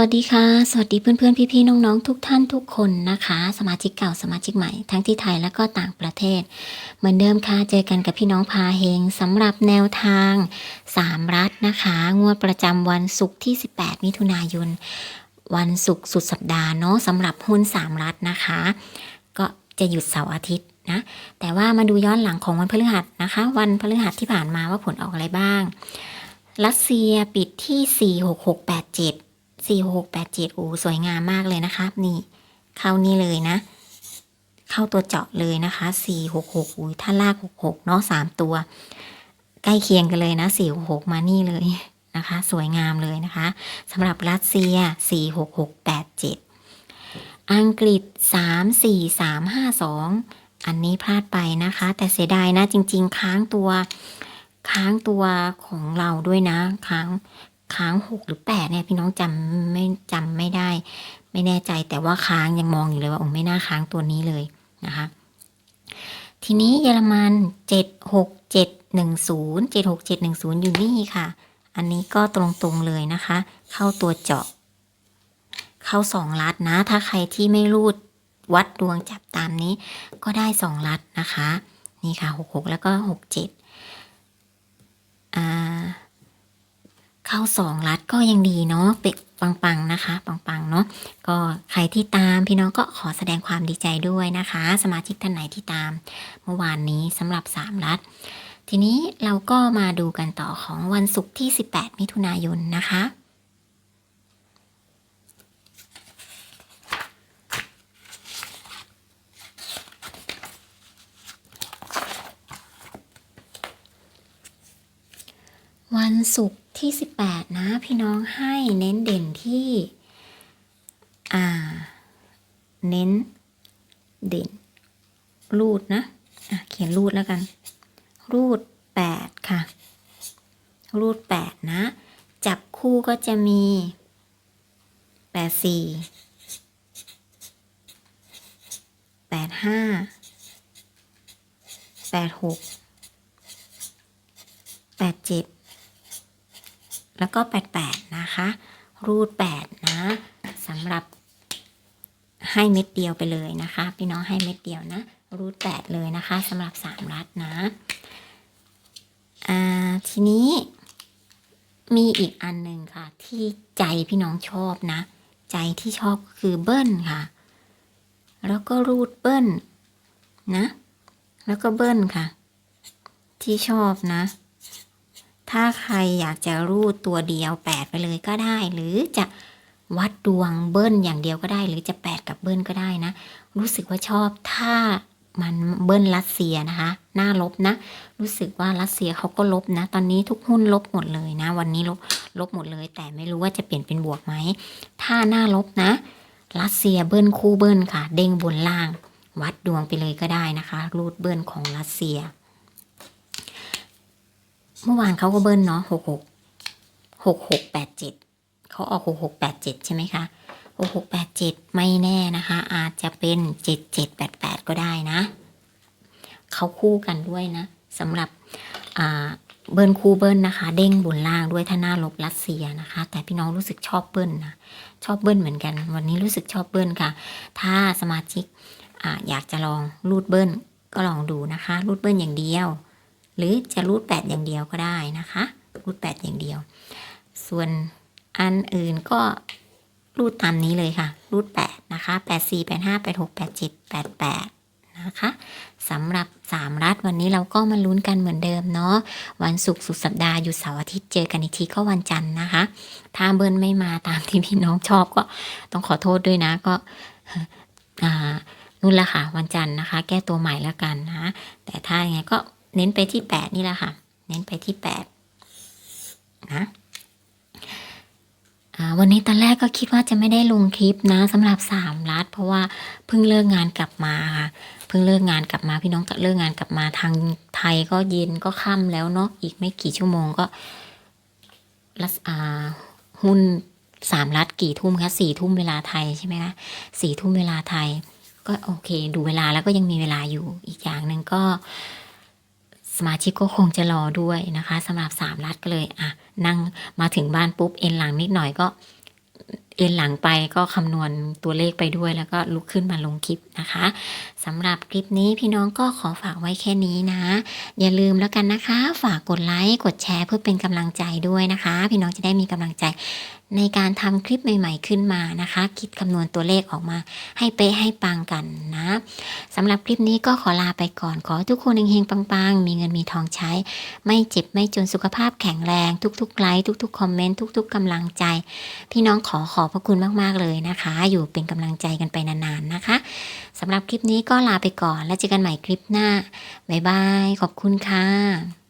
วัสดีค่ะ สวัสดีเพื่อนๆ พี่ๆ น้องๆ ทุกท่านทุกคนนะคะ สมาชิกเก่าสมาชิกใหม่ ทั้งที่ไทยและก็ต่างประเทศ เหมือนเดิมค่ะ เจอกันกับพี่น้องพาเฮงสำหรับแนวทาง 3 รัฐนะคะ งวดประจำวันศุกร์ที่ 18 มิถุนายน วันศุกร์สุดสัปดาห์เนาะสำหรับหุ้น 3 รัฐนะคะ ก็จะหยุดเสาร์อาทิตย์นะ แต่ว่ามาดูย้อนหลังของวันพฤหัสนะคะ วันพฤหัสที่ผ่านมาว่าผลออกอะไรบ้าง รัสเซียปิดที่ 46687 4687โอ้สวยงามมากเลยนะคะนี่เข้านี่เลยนะ เข้าตัวเจาะเลยนะคะ466อุ้ยถ้าลาก66เนาะ3ตัว ใกล้เคียงกันเลยนะ466มานี่เลยนะคะ สวยงามเลยนะคะสำหรับรัสเซีย46687อังกฤษ34352อันนี้พลาดไปนะคะ แต่เสียดายนะจริง ๆ ค้างตัวค้างตัวของเราด้วยนะ ค้าง ค้างหกหรือแปดเนี่ยพี่น้องจำไม่จำไม่ได้ ไม่แน่ใจแต่ว่าค้างยังมองอยู่เลยว่าโอ้ไม่น่าค้างตัวนี้เลยนะคะ ทีนี้เยอรมันเจ็ดหกเจ็ดหนึ่งศูนย์เจ็ดหกเจ็ดหนึ่งศูนย์อยู่นี่ค่ะ อันนี้ก็ตรงๆเลยนะคะ เข้าตัวเจาะ เข้าสองลัดนะ ถ้าใครที่ไม่รูดวัดดวงจับตามนี้ ก็ได้สองลัดนะคะ นี่ค่ะหกหกแล้วก็หกเจ็ดอ่า เข้าสองรัดก็ยังดีเนาะเป็กปังๆนะคะ ปังๆเนาะก็ใครที่ตามพี่น้องก็ขอแสดงความดีใจด้วยนะคะ สมาชิกท่านไหนที่ตามเมื่อวานนี้สำหรับสามรัฐทีนี้เราก็มาดูกันต่อของวันศุกร์ที่ 18 มิถุนายนนะคะวันศุกร์ ที่ 18 นะพี่น้องให้เน้นเด่นที่อ่าเน้นเด่น รูดนะอะเขียนรูดแล้วกัน รูด 8 ค่ะ รูด 8 นะ จับคู่ก็จะมี 8 4 8 5 8 6 8 7 แล้วก็ 88 นะคะ รูด 8 นะสำหรับให้เม็ดเดียวไปเลยนะคะ พี่น้องให้เม็ดเดียวนะ รูด 8 เลยนะคะสำหรับ 3 รัดนะอ่าทีนี้มีอีกอันหนึ่งค่ะ ที่ใจพี่น้องชอบนะ ใจที่ชอบคือเบิ้ลค่ะ แล้วก็รูดเบิ้ลนะ แล้วก็เบิ้ลค่ะ ที่ชอบนะ ถ้าใครอยากจะรูดตัวเดียวแปดไปเลยก็ได้ หรือจะวัดดวงเบิ้ลอย่างเดียวก็ได้ หรือจะแปดกับเบิ้ลก็ได้นะ รู้สึกว่าชอบถ้ามันเบิ้ลรัสเซียนะคะหน้าลบนะ รู้สึกว่ารัสเซียเขาก็ลบนะ ตอนนี้ทุกหุ้นลบหมดเลยนะ วันนี้ลบลบหมดเลย แต่ไม่รู้ว่าจะเปลี่ยนเป็นบวกไหม ถ้าหน้าลบนะ รัสเซียเบิ้ลคู่เบิ้ลค่ะ เด้งบนล่าง วัดดวงไปเลยก็ได้นะคะ รูดเบิ้ลของรัสเซีย เมื่อวานเขาก็เบิ้ลเนาะหกหกหกหกแปดเจ็ดเขาออกหกหกแปดเจ็ดใช่ไหมคะหกหกแปดเจ็ดไม่แน่นะคะ อาจจะเป็นเจ็ดเจ็ดแปดแปดก็ได้นะเขาคู่กันด้วยนะสำหรับอ่าเบิ้ลคู่เบิ้ลนะคะ เด้งบนล่างด้วยถ้าหน้าลบรัสเซียนะคะ แต่พี่น้องรู้สึกชอบเบิ้ลนะชอบเบิ้ลเหมือนกัน วันนี้รู้สึกชอบเบิ้ลค่ะ ถ้าสมาชิกออยากจะลองรูดเบิ้ลก็ลองดูนะคะรูดเบิ้ลอย่างเดียว หรือจะรูดแปดอย่างเดียวก็ได้นะคะรูดแปดอย่างเดียว ส่วนอันอื่นก็รูดตามนี้เลยค่ะรูดแปดนะคะแปดสี่แปดห้าแปดหกแปดเจ็ดแปดแปดนะคะสำหรับสามรัฐวันนี้เราก็มาลุ้นกันเหมือนเดิมเนาะวันศุกร์สุดสัปดาห์หยุดเสาร์อาทิตย์เจอกันอีกทีก็วันจันทร์นะคะ ถ้าเบิ้ลไม่มาตามที่พี่น้องชอบก็ต้องขอโทษด้วยนะก็อ่านู่นละค่ะวันจันทร์นะคะ แก้ตัวใหม่แล้วกันนะแต่ถ้ายังไงก็ เน้นไปที่แปดนี่แหละค่ะ เน้นไปที่แปดนะอ่าวันนี้ตอนแรกก็คิดว่าจะไม่ได้ลงคลิปนะสำหรับสามรัฐเพราะว่าเพิ่งเลิกงานกลับมาค่ะเพิ่งเลิกงานกลับมาพี่น้องเลิกงานกลับมาทางไทยก็เย็นก็ค่ำแล้วเนาะอีกไม่กี่ชั่วโมงก็รัสอ่าหุ้นสามรัฐกี่ทุ่มคะสี่ทุ่มเวลาไทยใช่ไหมคะสี่ทุ่มเวลาไทย ก็โอเค ดูเวลาแล้วก็ยังมีเวลาอยู่อีกอย่างหนึ่งก็ สมาชิกก็คงจะรอด้วยนะคะสำหรับสามรัฐก็เลยอะนั่งมาถึงบ้านปุ๊บเอ็นหลังนิดหน่อยก็ เอ็นหลังไปก็คำนวณตัวเลขไปด้วยแล้วก็ลุกขึ้นมาลงคลิปนะคะ สำหรับคลิปนี้พี่น้องก็ขอฝากไว้แค่นี้นะ อย่าลืมแล้วกันนะคะ ฝากกดไลค์กดแชร์เพื่อเป็นกำลังใจด้วยนะคะ พี่น้องจะได้มีกำลังใจในการทำคลิปใหม่ ๆ ขึ้นมานะคะ คิดคำนวณตัวเลขออกมา ให้เป๊ะให้ปังกันนะสำหรับคลิปนี้ก็ขอลาไปก่อน ขอทุกคนเฮงๆปังๆ มีเงินมีทองใช้ ไม่เจ็บไม่จนสุขภาพแข็งแรง ทุกๆไลค์ทุกๆคอมเมนต์ทุก ๆกำลังใจ พี่น้องขอขอบพระคุณมากๆเลยนะคะ อยู่เป็นกำลังใจกันไปนานๆนะคะ สำหรับคลิปนี้ก็ลาไปก่อน แล้วเจอกันใหม่คลิปหน้า บ๊ายบาย ขอบคุณค่ะ